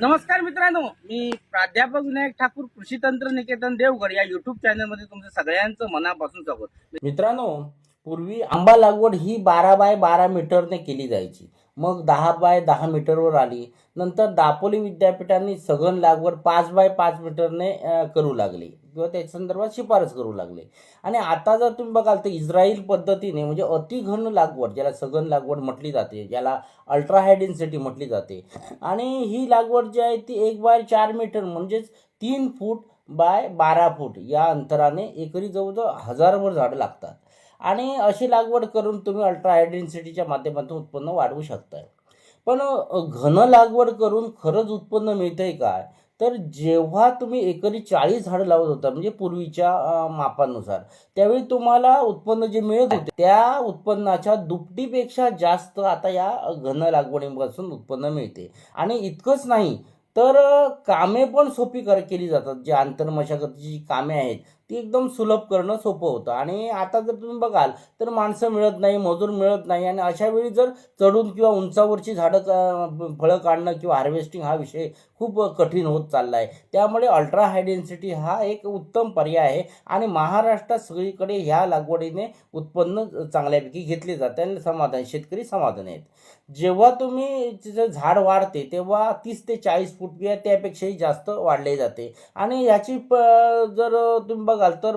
नमस्कार मित्रांनो मी प्राध्यापक विनायक ठाकूर कृषी तंत्र निकेतन देवगड या युट्यूब चॅनलमध्ये तुमचं सगळ्यांचं मनापासून स्वागत. मित्रांनो पूर्वी आंबा लागवड ही बारा बाय बारा मीटरने केली जायची. मग दहा बाय दहा मीटरवर आली. नंतर दापोली विद्यापीठांनी सघन लागवड पाच बाय पाच मीटरने करू लागली. किंवा त्याच्या संदर्भात शिफारस करू लागले. आणि आता जर तुम्ही बघाल तर इस्रायल पद्धतीने म्हणजे अतिघन लागवड ज्याला सघन लागवड म्हटली जाते ज्याला अल्ट्रा हाय डेन्सिटी म्हटली जाते. आणि ही लागवड जी आहे ती एक बाय चार मीटर म्हणजेच तीन फूट बाय बारा फूट या अंतराने एकरी जवळजवळ हजारभर झाडं लागतात. आणि अशी लागवड करून तुम्ही अल्ट्रा हाय डेन्सिटीच्या माध्यमातून उत्पन्न वाढवू शकताय. पण घन लागवड करून खरंच उत्पन्न मिळतंय काय तर जेव्हा तुम्ही एकरी चाळीस झाडं लावत होता म्हणजे पूर्वीच्या मापानुसार त्यावेळी तुम्हाला उत्पन्न जे मिळत होते त्या उत्पन्नाच्या दुपटीपेक्षा जास्त आता या घन लागवडीपासून उत्पन्न मिळते. आणि इतकंच नाही तर कामे पण सोपी कर केली जातात. जे आंतरमशागतीची जी कामे आहेत ती एकदम सुलभ करणं सोपं होतं. आणि आता जर तुम्ही बघाल तर माणसं मिळत नाही मजूर मिळत नाही. आणि अशा वेळी जर चढून किंवा उंचावरची झाडं फळं काढणं किंवा हार्वेस्टिंग हा विषय खूप कठीण होत चालला आहे त्यामुळे अल्ट्रा हाय डेन्सिटी हा एक उत्तम पर्याय आहे. आणि महाराष्ट्रात सगळीकडे ह्या लागवडीने उत्पन्न चांगल्यापैकी घेतले जाते आणि समाधान शेतकरी समाधान आहेत. जेव्हा तुम्ही तिचं झाड वाढते तेव्हा तीस ते चाळीस फूट किंवा त्यापेक्षाही जास्त वाढले जाते. आणि ह्याची प जर तुम्ही बघाल तर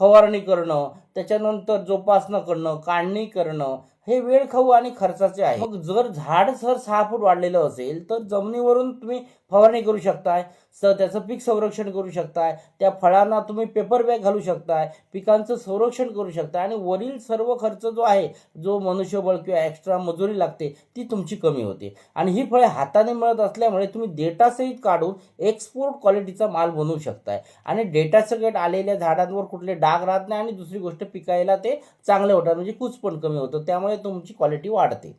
फवारणी करणं त्याच्यानंतर जोपासना करणं काढणी करणं हे वेळ खाऊ आणि खर्चाचे आहे. मग जर झाड सर सहा फूट वाढलेलं असेल तर जमिनीवरून तुम्ही फवारणी करू शकताय. स त्याचं पीक संरक्षण करू शकताय. त्या फळांना तुम्ही पेपर बॅग घालू शकताय. पिकांचं संरक्षण करू शकताय. आणि वरील सर्व खर्च जो आहे जो मनुष्यबळ किंवा एक्स्ट्रा मजुरी लागते ती तुमची कमी होते. आणि ही फळे हाताने मिळत असल्यामुळे तुम्ही डेटासहित काढून एक्सपोर्ट क्वालिटीचा माल बनवू शकताय. आणि डेटा आलेल्या झाडांवर कुठले डाग राहत नाही आणि दुसरी गोष्ट पिकायला ते चांगले होतात. म्हणजे कूच पण कमी होतं. त्यामुळे तुमची क्वालिटी वाढते.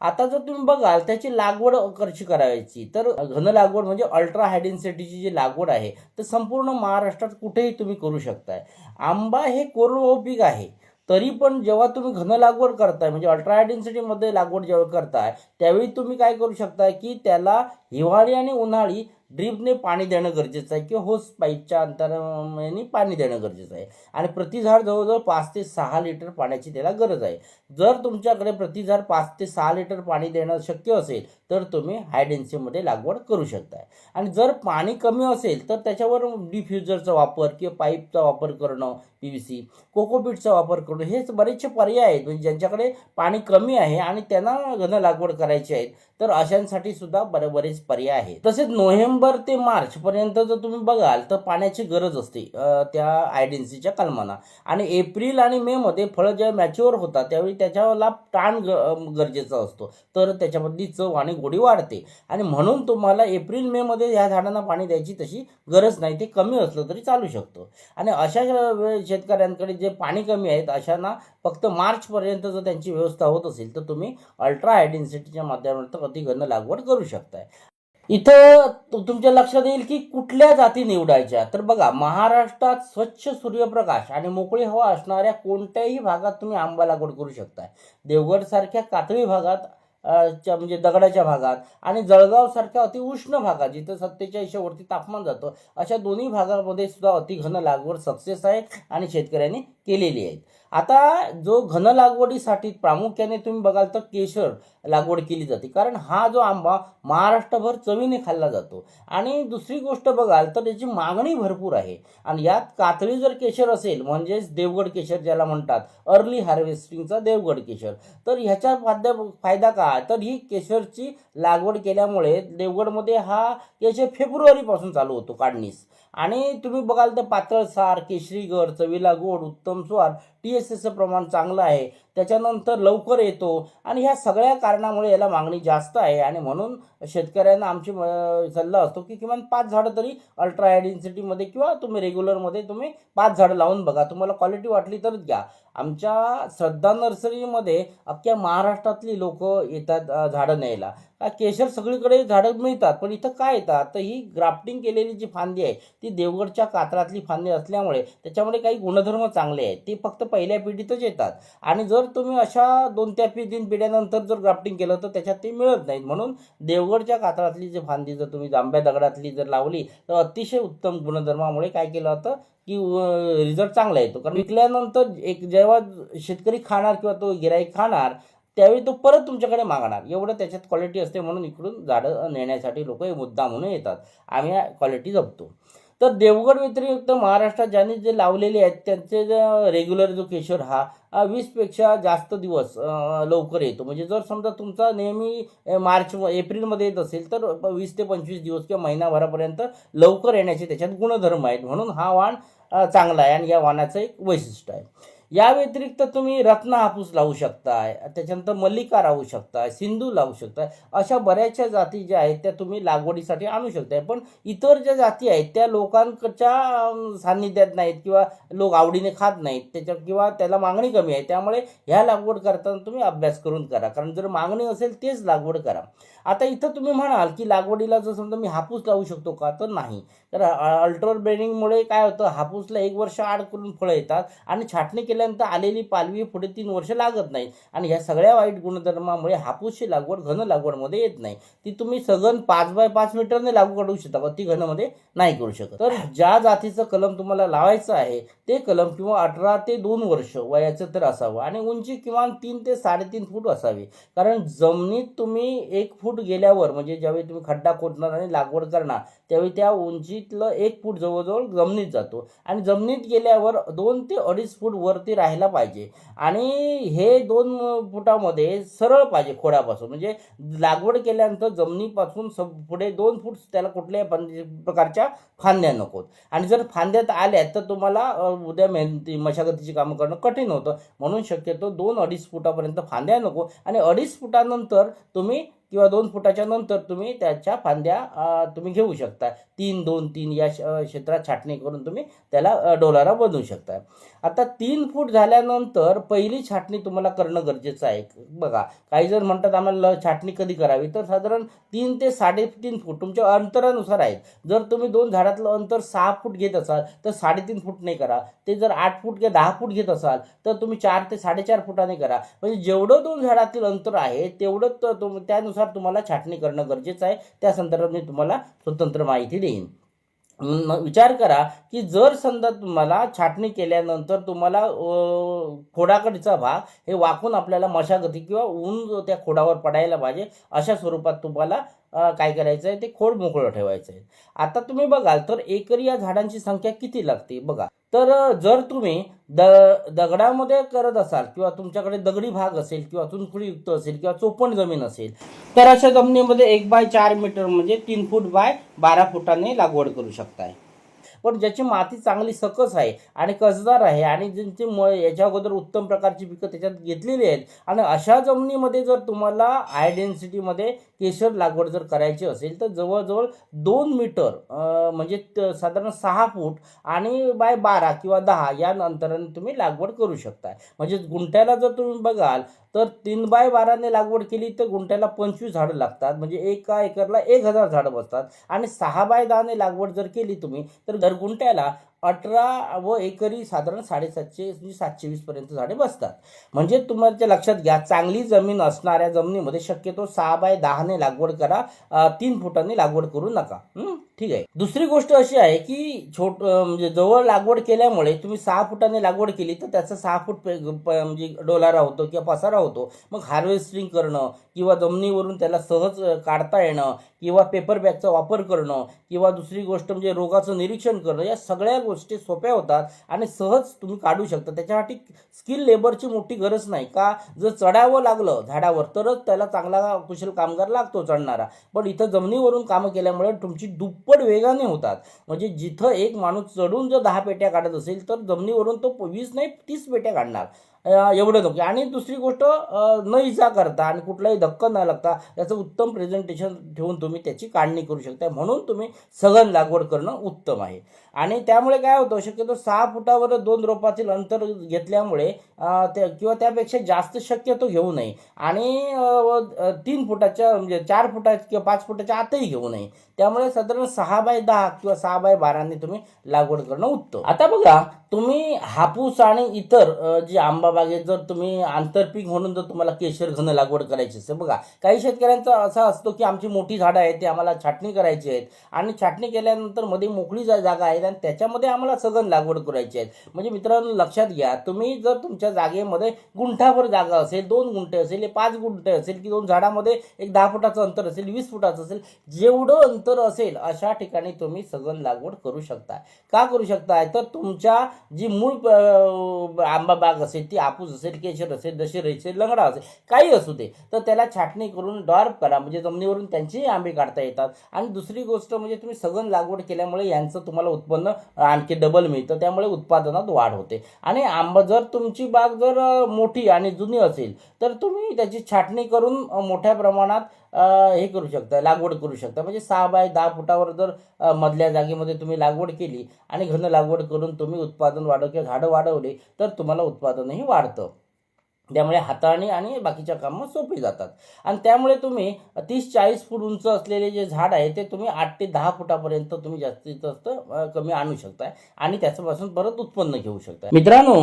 आता जर तुम्ही बघाल त्याची लागवड कशी करायची? तर घन लागवड म्हणजे अल्ट्रा हायडेन्सिटीची जी लागवड आहे तर संपूर्ण महाराष्ट्रात कुठेही तुम्ही करू शकताय. आंबा हे कोरडवाहू पीक आहे. तरी पण जेव्हा तुम्ही घन लागवड करताय म्हणजे अल्ट्रा हाय डेन्सिटीमध्ये लागवड जेव्हा करताय त्यावेळी तुम्ही काय करू शकताय की त्याला हिवाळी आणि उन्हाळी ड्रीपने पाणी देणं गरजेचं आहे किंवा होस पाईपच्या अंतराने पाणी देणं गरजेचं आहे. आणि प्रति झाड जवळजवळ पाच ते सहा लिटर पाण्याची त्याला गरज आहे. जर तुमच्याकडे प्रति झाड पाच ते सहा लिटर पाणी देणं शक्य असेल तर तुम्ही हाय डेन्सिटीमध्ये लागवड करू शकताय. आणि जर पाणी कमी असेल तर त्याच्यावर डिफ्युजरचा वापर किंवा पाईपचा वापर करणं पी व्ही सी कोकोपीटचा वापर करणं हेच बरेचसे पर्याय आहेत. म्हणजे ज्यांच्याकडे पाणी कमी आहे आणि त्यांना घन लागवड करायची आहे तर अशांसाठी सुद्धा बरे बरेच पर्याय आहेत. तसेच नोव्हेंबर ते मार्चपर्यंत जर तुम्ही बघाल तर पाण्याची गरज असते त्या आयडेन्सीच्या कलमाना. आणि एप्रिल आणि मेमध्ये फळं जेव्हा मॅच्युअर होतात त्यावेळी त्याच्याला ताण ग गरजेचा असतो. तर त्याच्यामधली चव आणि गोडी वाढते. आणि म्हणून तुम्हाला एप्रिल मेमध्ये ह्या झाडांना पाणी द्यायची तशी गरज नाही. ते कमी असलं तरी चालू शकतं. आणि अशा शेतकऱ्यांकडे जे पाणी कमी आहेत अशांना फक्त मार्चपर्यंत जर त्यांची व्यवस्था होत असेल तर तुम्ही अल्ट्रा हाय माध्यमातून अति लागवड करू शकताय. इथं तुमच्या लक्षात येईल की कुठल्या जाती निवडायच्या? तर बघा महाराष्ट्रात स्वच्छ सूर्यप्रकाश आणि मोकळी हवा असणाऱ्या कोणत्याही भागात तुम्ही आंबा लागवड करू शकताय. देवगडसारख्या कातळी भागात च्या म्हणजे दगडाच्या भागात आणि जळगावसारख्या अतिउष्ण भागात जिथं सत्तेचाळीसच्या वरती तापमान जातं अशा दोन्ही भागामध्ये सुद्धा अतिघन लागवड सक्सेस आहे आणि शेतकऱ्यांनी केलेली आहेत. आता जो घन लागवडीसाठी प्रामुख्याने तुम्ही बघाल तर केशर लागवड केली जाते. कारण हा जो आंबा महाराष्ट्रभर चवीने खाल्ला जातो. आणि दुसरी गोष्ट बघाल तर त्याची मागणी भरपूर आहे. आणि यात कातळी जर केशर असेल म्हणजेच देवगड केशर ज्याला म्हणतात अर्ली हार्वेस्टिंगचा देवगड केशर तर ह्याचा फायदा फायदा काय? तर ही केशरची लागवड केल्यामुळे देवगडमध्ये हा केशर फेब्रुवारीपासून चालू होतो काढणीस. आणि तुम्ही बघाल तर पातळसार केशरीगर चवीला गोड उत्तम स्वाद टी एस एसचं प्रमाण चांगलं आहे. त्याच्यानंतर लवकर येतो. आणि ह्या सगळ्या कारणामुळे याला मागणी जास्त आहे. आणि म्हणून शेतकऱ्यांना आमची सल्ला असतो की किमान पाच झाडं तरी अल्ट्रा हाय डेन्सिटीमध्ये किंवा तुम्ही रेग्युलरमध्ये तुम्ही पाच झाडं लावून बघा. तुम्हाला क्वालिटी वाटली तरच घ्या. आमच्या श्रद्धा नर्सरीमध्ये अख्ख्या महाराष्ट्रातली लोक येतात झाडं न्यायला. का केशर सगळीकडे झाडं मिळतात पण इथं काय येतात? तर ही ग्राफ्टिंग केलेली जी फांदी आहे ती देवगडच्या कात्रातली फांदी असल्यामुळे त्याच्यामुळे काही गुणधर्म चांगले आहेत. ते फक्त पहिल्या पिढीतच येतात. आणि जर तुम्ही अशा दोन त्या पी तीन पिढ्यानंतर जर ग्राफ्टिंग केलं तर त्याच्यात ते मिळत नाहीत. म्हणून देवगडच्या कातळातली जी फांदी जर तुम्ही जांभ्या दगडातली जर लावली तर अतिशय उत्तम गुणधर्मामुळे काय केलं होतं की रिझल्ट चांगला येतो. कारण विकल्यानंतर एक जेव्हा शेतकरी खाणार किंवा तो गिराईक खाणार त्यावेळी तो परत तुमच्याकडे मागणार. एवढं त्याच्यात क्वालिटी असते म्हणून इकडून झाडं नेण्यासाठी लोक हे मुद्दा म्हणून येतात. आम्ही क्वालिटी जपतो. तर देवगड व्यतिरिक्त महाराष्ट्रात ज्यांनी जे लावलेले आहेत त्यांचे जे रेग्युलर जो केशर हा वीसपेक्षा जास्त दिवस लवकर येतो. म्हणजे जर समजा तुमचा नेहमी मार्च एप्रिलमध्ये येत असेल तर वीस ते पंचवीस दिवस किंवा महिनाभरापर्यंत लवकर येण्याचे त्याच्यात गुणधर्म आहेत. म्हणून हा वाण चांगला आहे आणि या वाणाचं एक वैशिष्ट्य आहे. या व्यतिरिक्त तुम्ही रत्न हापूस लावू शकताय त्याच्यानंतर मल्लिका लावू शकताय सिंधू लावू शकताय अशा बऱ्याचशा जाती ज्या आहेत त्या तुम्ही लागवडीसाठी आणू शकताय. पण इतर ज्या जाती आहेत त्या लोकांच्या सान्निध्यात नाहीत किंवा लोक आवडीने खात नाहीत त्याच्या किंवा त्याला मागणी कमी आहे त्यामुळे ह्या लागवड करताना तुम्ही अभ्यास करून करा. कारण जर मागणी असेल तेच लागवड करा. आता इथं तुम्ही म्हणाल की लागवडीला जर समजा मी हापूस लावू शकतो का तर नाही. तर अल्ट्रोल ब्रेडिंगमुळे काय होतं हापूसला एक वर्ष आड करून फळं येतात आणि छाटणी केल्यानंतर आलेली पालवी पुढे तीन वर्ष लागत नाही. आणि ह्या सगळ्या वाईट गुणधर्मामुळे हापूसची लागवड घन लागवडमध्ये येत नाही. ती तुम्ही सघन पाच बाय पाच मीटरने लागू करू शकता पण ती घनमध्ये नाही करू शकत. तर ज्या जातीचं कलम तुम्हाला लावायचं आहे ते कलम किंवा अठरा ते दोन वर्ष वयाचं तर असावं आणि उंची किमान तीन ते साडेतीन फूट असावी. कारण जमिनीत तुम्ही एक फूट फूट गेल्यावर म्हणजे ज्यावेळी तुम्ही खड्डा खोदणार आणि लागवड करणार त्यावेळी त्या उंचीतलं एक फूट जवळजवळ जमिनीत जातो. आणि जमिनीत गेल्यावर दोन ते अडीच फूट वरती राहायला पाहिजे. आणि हे दोन फुटामध्ये सरळ पाहिजे खोडापासून. म्हणजे लागवड केल्यानंतर जमिनीपासून स पुढे दोन फूट त्याला कुठल्याही पण- प्रकारच्या फांद्या नकोत. आणि जर फांद्यात आल्या तर तुम्हाला उद्या मेहनती मशागतीची कामं करणं कठीण होतं. म्हणून शक्यतो दोन अडीच फुटापर्यंत फांद्या नको. आणि अडीच फुटानंतर तुम्ही किंवा दोन फुटाच्या नंतर तुम्ही त्याच्या फांद्या तुम्ही घेऊ शकता. तीन दोन तीन या श- क्षेत्रात छाटणी करून तुम्ही त्याला डोलारा बनवू शकता. आता तीन फूट झाल्यानंतर पहिली छाटणी तुम्हाला करणं गरजेचं आहे. बघा काही जर म्हणतात आम्हाला छाटणी कधी करावी? तर साधारण तीन ते साडेतीन फूट तुमच्या अंतरानुसार आहेत. जर तुम्ही दोन झाडातलं अंतर सहा फूट घेत असाल तर साडेतीन फूट नाही करा. ते जर आठ फूट किंवा दहा फूट घेत असाल तर तुम्ही चार ते साडेचार फुटाने करा. म्हणजे जेवढं दोन झाडातील अंतर आहे तेवढं तर तुम त्यानुसार तुम्हाला छाटणी करणं गरजेचं आहे. त्या संदर्भात मी तुम्हाला स्वतंत्र माहिती देईन. विचार करा की जर समजा तुम्हाला छाटणी केल्यानंतर तुम्हाला खोडाकडचा भाग हे वाकून आपल्याला मशागती किंवा ऊन त्या खोडावर पडायला पाहिजे अशा स्वरूपात तुम्हाला काय करायचं आहे ते खोड मोकळं ठेवायचं आहे आता तुम्ही बघाल तर एकरी या झाडांची संख्या किती लागते? बघा. तर जर तुम्ही द दगडामध्ये करत असाल किंवा तुमच्याकडे दगडी भाग असेल किंवा चुनखुळीयुक्त असेल किंवा चोपण जमीन असेल तर अशा जमिनीमध्ये एक बाय चार मीटर म्हणजे तीन फूट बाय बारा फुटाने लागवड करू शकताय. पण ज्याची माती चांगली सकस आहे आणि कसदार आहे आणि ज्यांची म याच्या अगोदर उत्तम प्रकारची पिकं त्याच्यात घेतलेली आहेत. आणि अशा जमिनीमध्ये जर तुम्हाला हाय डेन्सिटीमध्ये केशर लागवड जर करायची असेल तर जवळजवळ दोन मीटर म्हणजे त- साधारण सहा फूट आणि बाय बारा किंवा दहा या अंतराने तुम्ही लागवड करू शकता म्हणजे गुंठ्याला जर तुम्ही बघाल तर तीन बाय बाराने लागवड केली तर गुंठ्याला पंचवीस झाडं लागतात. म्हणजे एका एकरला एक हजार झाडं बसतात. आणि सहा बाय दहाने लागवड जर केली तुम्ही तर तर गुंट्याला अठरा व एकरी साधारण साडेसातशे म्हणजे सातशे वीसपर्यंत झाडे बसतात. म्हणजे तुमच्या लक्षात घ्या चांगली जमीन असणाऱ्या जमिनीमध्ये शक्यतो सहा बाय दहाने लागवड करा तीन फुटाने लागवड करू नका. ठीक आहे. दुसरी गोष्ट अशी आहे की छोट म्हणजे जवळ लागवड केल्यामुळे तुम्ही सहा फुटाने लागवड केली तर त्याचा सहा फूट प- म्हणजे डोलारा होतो किंवा पसारा होतो. मग हार्वेस्टिंग करणं किंवा जमिनीवरून त्याला सहज काढता येणं किंवा पेपर बॅगचा वापर करणं किंवा दुसरी गोष्ट म्हणजे रोगाचं निरीक्षण करणं या सगळ्या गोष्टी गोष्टी सोप्या होतात आणि सहज तुम्ही काढू शकता. त्याच्यासाठी स्किल लेबरची मोठी गरज नाही का? जर चढावं लागलं झाडावर तरच त्याला चांगला कुशल कामगार लागतो चढणारा. पण इथं जमिनीवरून कामं केल्यामुळे तुमची दुप्पट वेगाने होतात. म्हणजे जिथं एक माणूस चढून जर दहा पेट्या काढत असेल तर जमिनीवरून तो वीस नाही तीस पेट्या काढणार. एवढं नको आणि दुसरी गोष्ट न इजा करता आणि कुठलाही धक्का न लागता याचं उत्तम प्रेझेंटेशन ठेवून तुम्ही त्याची काढणी करू शकता म्हणून तुम्ही सघन लागवड करणं उत्तम आहे. आणि त्यामुळे काय होतं शक्यतो सहा फुटावर दोन रोपातील अंतर घेतल्यामुळे त्या किंवा त्यापेक्षा जास्त शक्यतो घेऊ नये. आणि तीन फुटाच्या म्हणजे चार फुटा किंवा पाच फुटाच्या आतही घेऊ नये. त्यामुळे साधारण सहा बाय दहा किंवा सहा बाय बाराने तुम्ही लागवड करणं उत्तम. आता बघा तुम्ही हापूस आणि इतर जी आंबा बागेत जर तुम्ही आंतरपीक म्हणून जर तुम्हाला केशर घन लागवड करायची असेल बघा काही शेतकऱ्यांचा असा असतो की आमची मोठी झाडं आहेत ते आम्हाला छाटणी करायची आहेत आणि छाटणी केल्यानंतरमध्ये मोकळी जा जागा आहे आणि त्याच्यामध्ये आम्हाला सघन लागवड करायची आहे. म्हणजे मित्रांनो लक्षात घ्या तुम्ही जर तुमच्या जागेमध्ये गुंठाभर जागा असेल दोन गुंठे असेल हे पाच गुंठे असेल की दोन झाडामध्ये एक दहा फुटाचं अंतर असेल वीस फुटाचं असेल जेवढं अंतर असेल अशा ठिकाणी तुम्ही सघन लागवड करू शकता. का करू शकताय? तर तुमच्या जी मूळ आंबा बाग असेल ती कापूस असेल केशर असेल दशेर असेल लंगडा असेल काही असू दे तर त्याला छाटणी करून डॉर्प करा. म्हणजे जमिनीवरून त्यांचेही आंबे काढता येतात. आणि दुसरी गोष्ट म्हणजे तुम्ही सघन लागवड केल्यामुळे यांचं तुम्हाला उत्पन्न आणखी डबल मिळतं. त्यामुळे उत्पादनात वाढ होते. आणि आंबा जर तुमची बाग जर मोठी आणि जुनी असेल तर तुम्ही त्याची छाटणी करून मोठ्या प्रमाणात हे करू शकता लागवड करू शकता. म्हणजे सहा बाय दहा फुटावर जर मधल्या जागेमध्ये तुम्ही लागवड केली आणि घन लागवड करून तुम्ही उत्पादन वाढव किंवा झाडं वाढवले तर तुम्हाला उत्पादनही वाढतं. त्यामुळे हाताळणी आणि बाकीच्या कामं सोपी जातात. आणि त्यामुळे तुम्ही तीस चाळीस फूट उंच असलेले जे झाड आहे ते तुम्ही आठ ते दहा फुटापर्यंत तुम्ही जास्तीत जास्त कमी आणू शकताय. आणि त्याच्यापासून परत उत्पन्न घेऊ शकताय. मित्रांनो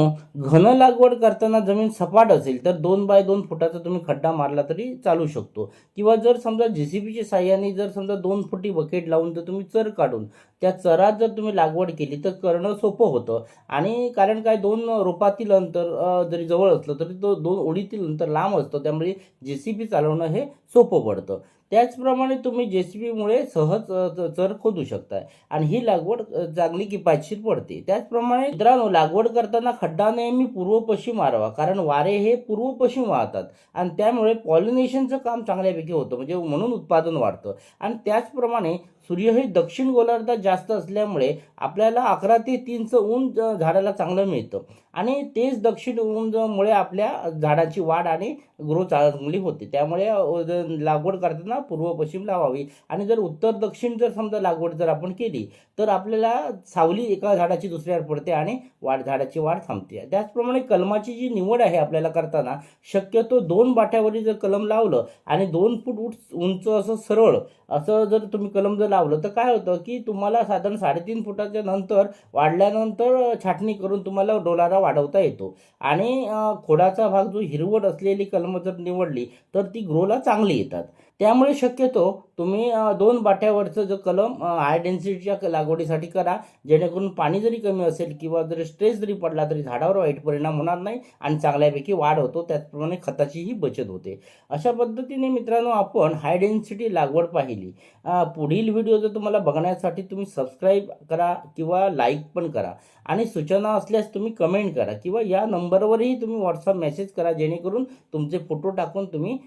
घन लागवड करताना जमीन सपाट असेल तर दोन बाय दोन फुटाचा तुम्ही खड्डा मारला तरी चालू शकतो. किंवा जर समजा जेसीबीच्या साह्याने जर समजा दोन फुटी बकेट लावून जर तुम्ही चर काढून त्या चरात जर तुम्ही लागवड केली तर करणं सोपं होतं. आणि कारण काय दोन रोपातील अंतर जरी जवळ असलं तरी तो दोन ओढीतील अंतर लांब असतं त्यामुळे जे सी बी चालवणं हे सोपं पडतं. त्याचप्रमाणे तुम्ही जे सी बीमुळे सहज चर खोदू शकताय. आणि ही लागवड चांगली किफायतशीर पडते. त्याचप्रमाणे मित्रांनो लागवड करताना खड्डा नेहमी पूर्व पश्चिम मारावा कारण वारे हे पूर्व पश्चिम वाहतात. आणि त्यामुळे पॉलिनेशनचं काम चांगल्यापैकी होतं म्हणजे म्हणून उत्पादन वाढतं. आणि त्याचप्रमाणे सूर्य हे दक्षिण गोलार्धात जास्त असल्यामुळे आपल्याला अकरा ते तीनचं ऊन झाडाला चांगलं मिळतं. आणि तेच दक्षिण ऊनमुळे आपल्या झाडाची वाढ आणि ग्रोथ चांगली होते. त्यामुळे लागवड करताना पूर्व पश्चिम लावावी आणि जर उत्तर दक्षिण जर समजा लागवड जर आपण केली तर आपल्याला सावली एका झाडाची दुसऱ्यावर पडते आणि वाढ झाडाची वाढ थांबते. त्याचप्रमाणे कलमाची जी निवड आहे आपल्याला करताना शक्यतो दोन बाट्यावरील जर कलम लावलं आणि दोन फूट उंच असं सरळ असं जर तुम्ही कलम जर लावलं तर काय होतं की तुम्हाला साधारण साडेतीन फुटाच्या नंतर वाढल्यानंतर छाटणी करून तुम्हाला डोलारा वाढवता येतो. आणि खोडाचा भाग जो हिरवट असलेली कलम जर निवडली तर ती ग्रोला चांगली येतात. त्यामुळे शक्यतो तुम्ही दोन बाट्यावरचं जो कलम हाय डेन्सिटीच्या लागवडीसाठी करा जेणेकरून पाणी जरी कमी असेल किंवा जरी स्ट्रेस जरी पडला तरी झाडावर वाईट परिणाम होणार नाही आणि चांगल्यापैकी वाढ होतो त्याचप्रमाणे खताचीही बचत होते. अशा पद्धतीने मित्रांनो आपण हाय डेन्सिटी लागवड पाहिली. पुढील व्हिडिओ जर तुम्हाला बघण्यासाठी तुम्ही सबस्क्राईब करा किंवा लाईक पण करा. आणि सूचना असल्यास तुम्ही कमेंट करा किंवा या नंबरवरही तुम्ही व्हॉट्सअप मेसेज करा जेणेकरून तुमचे फोटो टाकून तुम्ही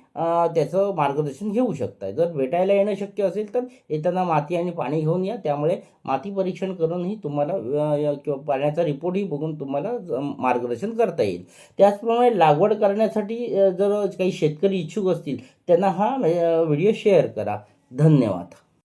त्याचं मार्गदर्शन घेऊ शकता जर भेटायला येणं शक्य असेल तर येताना माती आणि पाणी घेऊन या. त्यामुळे माती परीक्षण करूनही तुम्हाला किंवा पाण्याचा रिपोर्टही बघून तुम्हाला ज- मार्गदर्शन करता येईल. त्याचप्रमाणे लागवड करण्यासाठी जर काही शेतकरी इच्छुक असतील त्यांना हा व्हिडिओ शेअर करा. धन्यवाद.